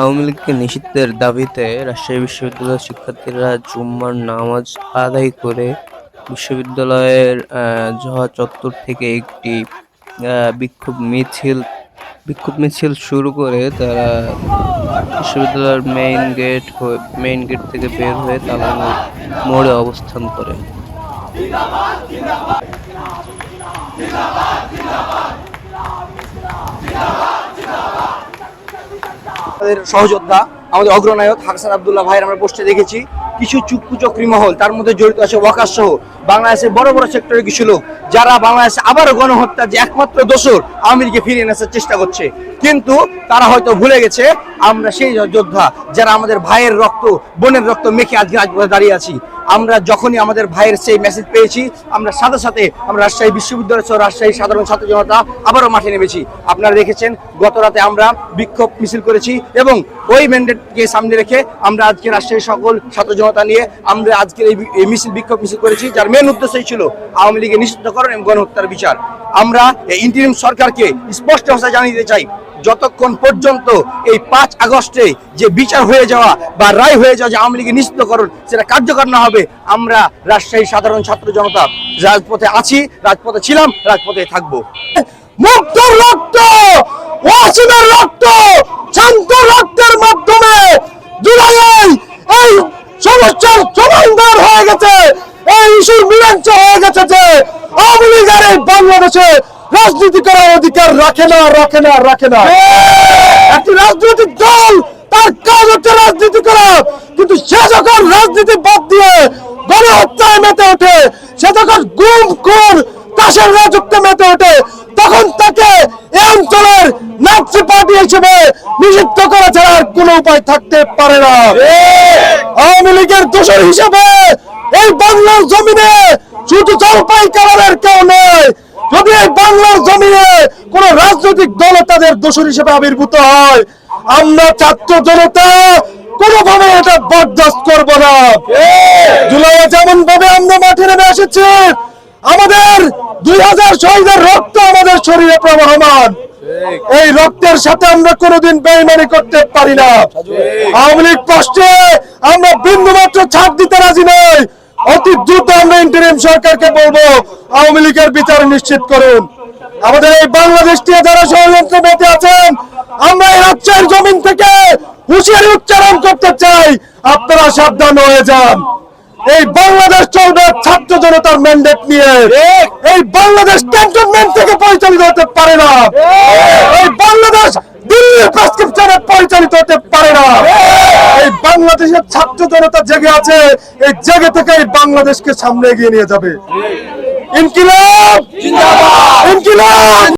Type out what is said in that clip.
আওয়ামী লীগকে নিষিদ্ধের দাবিতে রাজশাহী বিশ্ববিদ্যালয়ের শিক্ষার্থীরা জুম্মার নামাজ আদায় করে বিশ্ববিদ্যালয়ের জহা চত্বর থেকে একটি বিক্ষোভ মিছিল বিক্ষোভ মিছিল শুরু করে তারা বিশ্ববিদ্যালয়ের মেইন গেট মেইন গেট থেকে বের হয়ে তালা মোড়ে অবস্থান করে। আমাদের সহযোদ্ধা, আমাদের অগ্রনায়ক হাসান আব্দুল্লাহ ভাইয়ের আমরা পোস্টে দেখেছি। কিছু চুক্কু চক্রী মহল, তার মধ্যে জড়িত আছে ওয়াকার সহ। বাংলাদেশের বড় বড় সেক্টরে কিছু লোক, যারা বাংলাদেশে আবারও গণহত্যার যে একমাত্র দোষর লীগকে ফিরিয়ে আনার চেষ্টা করছে। কিন্তু তারা হয়তো ভুলে গেছে, আমরা সেই যোদ্ধা যারা আমাদের ভাইয়ের রক্ত, বোনের রক্ত মেখে আজকে রাজপথে দাঁড়িয়ে আছি। আমরা যখনই আমাদের ভাইয়ের সেই মেসেজ পেয়েছি, আমরা সাথে সাথে আমরা রাজশাহী বিশ্ববিদ্যালয় সহ রাজশাহী সাধারণ ছাত্র জনতা আবারও মাঠে নেমেছি। আপনারা দেখেছেন, গত রাতে আমরা বিক্ষোভ মিছিল করেছি এবং ওই ম্যান্ডেটকে সামনে রেখে আমরা আজকে রাজশাহীর সকল ছাত্র জনতা নিয়ে আমরা আজকের এই মিছিল, বিক্ষোভ মিছিল করেছি, যার মেন উদ্দেশ্যই ছিল আওয়ামী লীগের নিষিদ্ধকরণ এবং গণহত্যার বিচার। আমরা এই ইন্টারিম সরকারকে স্পষ্ট ভাষায় জানিয়ে দিতে চাই যতক্ষণ পর্যন্ত এই পাঁচ আগস্টে যে বিচার হয়ে যাওয়া বা রায় হয়ে যাওয়া যে আওয়ামী লীগের নিষিদ্ধকরণ সেটা কার্যকর না হবে, আমরা রাজশাহী সাধারণ ছাত্র জনতা রাজপথে আছি, রাজপথে ছিলাম, রাজপথে থাকব। মুক্তর রক্ত, ওয়াসিমের রক্ত, শান্ত রক্তের মাধ্যমে জুলাইয়ে এই সমস্যার সমাধান হয়ে গেছে, এই ইস্যুর মীমাংসা হয়ে গেছে যে আওয়ামী লীগ আর এই বাংলাদেশে রাজনীতি করার অধিকার রাখে না রাখে না রাখে না। একটি রাজনৈতিক দল তার কাজ হচ্ছে রাজনীতি করা। কিন্তু সে যখন রাজনীতি বাদ দিয়ে গণহত্যায় মেতে ওঠে সে যখন গুম খুন তাসের রাজত্বে মেতে ওঠে তখন তাকে এই অঞ্চলের নাচি পার্টি হিসেবে নিষিদ্ধ করা ছাড়া আর কোনো উপায় থাকতে পারে না। আওয়ামী লীগের দোষর হিসেবে এই বাংলার জমিনে শুধু জলপাই কালারের কেউ যদি বাংলার জমিনে কোন রাজনৈতিক দল তাদের দোষর হিসেবে আবির্ভূত হয়। আমরা ছাত্র জনতা কোনোভাবে এটা বরদাস্ত করব না। জুলাইয়ে যেমন ভাবে আমরা মাঠে নেমে এসেছি, আমাদের দুই হাজার শহীদের রক্ত আমাদের শরীরে প্রবাহমান। এই রক্তের সাথে আমরা কোনোদিন বেইমানি করতে পারি না। আওয়ামী লীগ কষ্টে আমরা বিন্দু মাত্র ছাড় দিতে রাজি নই। অতি দ্রুত আমরা ইন্টারিম সরকারকে বলব, আওয়ামী লীগের বিচার নিশ্চিত করুন। আমাদের এই বাংলাদেশটি যারা ষড়যন্ত্র মধ্যে আছেন, আমরা এই রাজ্যের জমিন থেকে হুঁশিয়ারি উচ্চারণ করতে চাই। আপনারা সাবধান হয়ে যান। এই বাংলাদেশ চলবে ছাত্র জনতার ম্যান্ডেট নিয়ে। এই বাংলাদেশ ক্যান্টনমেন্ট থেকে পরিচালিত হতে পারে না। এই বাংলাদেশ দিল্লির প্রেসক্রিপশনে পরিচালিত হতে পারে না। এই বাংলাদেশের ছাত্র জনতা জেগে আছে এই জেগে থেকে এই বাংলাদেশকে সামনে এগিয়ে নিয়ে যাবে। ইনকিলাব! ইনকিলাব!